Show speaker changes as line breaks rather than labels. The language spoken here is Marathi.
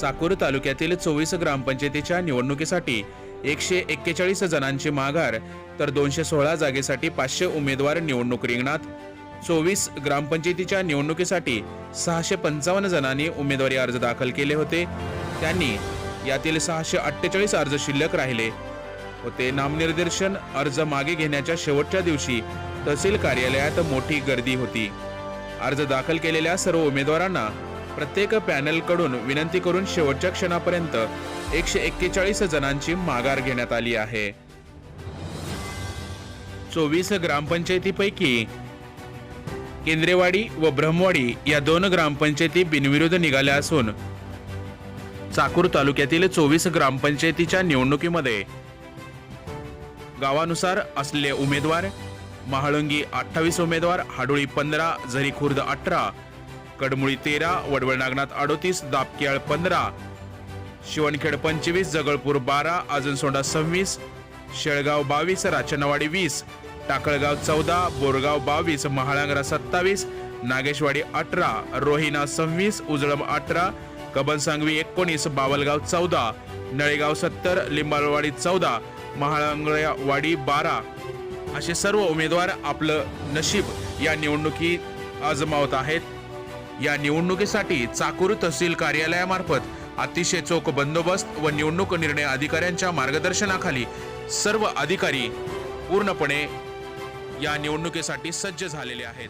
चाकूर तालुक्यातील चोवीस ग्रामपंचायतीच्या निवडणुकीसाठी एकशे एक्केचाळीस जणांची माघार तर दोनशे सोळा जागेसाठी पाचशे उमेदवार निवडणूक रिंगणात. चोवीस ग्रामपंचायतीच्या निवडणुकीसाठी सहाशे पंचावन्न जणांनी उमेदवारी अर्ज दाखल केले होते. त्यांनी यातील सहाशे अठ्ठेचाळीस अर्ज शिल्लक राहिले होते. नामनिर्देशन अर्ज मागे घेण्याच्या शेवटच्या दिवशी तहसील कार्यालयात मोठी गर्दी होती. अर्ज दाखल केलेल्या सर्व उमेदवारांना प्रत्येक पॅनलकडून विनंती करून शेवटच्या क्षणापर्यंत एकशे एक्केचाळीस जणांची माघार घेण्यात आली आहे. चोवीस ग्रामपंचायतीपैकी केंद्रेवाडी व ब्रह्मवाडी या दोन ग्रामपंचायती बिनविरोध निघाल्या असून चाकूर तालुक्यातील चोवीस ग्रामपंचायतीच्या निवडणुकीमध्ये गावानुसार असलेले उमेदवार महाळुंगी अठ्ठावीस उमेदवार हाडोळी पंधरा झरी खुर्द अठरा कडमुळी तेरा वडवळ नागनाथ अडोतीस दापकियाळ पंधरा. शिवणखेड पंचवीस जगळपूर बारा अजनसोंडा सव्वीस शेळगाव बावीस राचनवाडी वीस टाकळगाव चौदा बोरगाव बावीस महाळांगरा सत्तावीस नागेशवाडी अठरा रोहिना सव्वीस उजळम अठरा कबनसांगवी एकोणीस बावलगाव चौदा नळेगाव सत्तर लिंबाळवाडी चौदा महाळांगवाडी बारा. असे सर्व उमेदवार आपलं नशीब या निवडणुकीत आजमावत आहेत. या निवडणुकीसाठी चाकूर तहसील कार्यालयामार्फत अतिशय चोख बंदोबस्त व निवडणूक निर्णय अधिकाऱ्यांच्या मार्गदर्शनाखाली सर्व अधिकारी पूर्णपणे या निवडणुकीसाठी सज्ज झालेले आहेत.